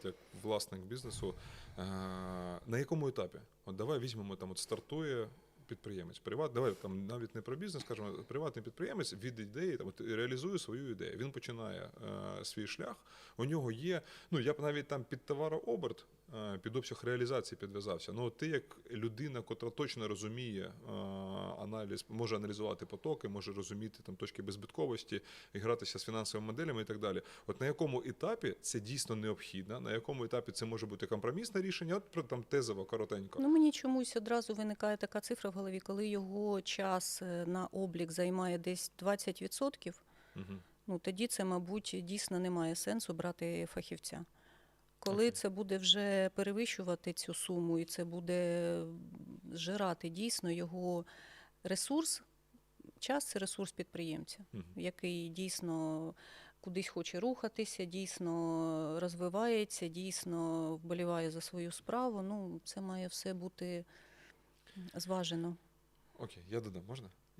от як власник бізнесу, е, на якому етапі? От давай візьмемо там, от стартує підприємець. Приват, давай там навіть не про бізнес, скажімо, приватний підприємець від ідеї там от, реалізує свою ідею. Він починає е, свій шлях. У нього є, ну я б навіть там під товарооберт, е, під обсяг реалізації підв'язався. Ну ти як людина, котра точно розуміє е, аналіз, може аналізувати потоки, може розуміти там точки беззбитковості, гратися з фінансовими моделями і так далі. От на якому етапі це дійсно необхідно, на якому етапі це може бути компромісне рішення, от там тезово, коротенько. Ну, мені чомусь одразу виникає така цифра в голові, коли його час е, на облік займає десь 20%, Угу. ну тоді це, мабуть, дійсно немає сенсу брати фахівця. Коли Окей. це буде вже перевищувати цю суму, і це буде зжирати дійсно його ресурс, час це ресурс підприємця, угу. який дійсно кудись хоче рухатися, дійсно розвивається, дійсно вболіває за свою справу. Ну, це має все бути зважено. Окей, я додам, можна?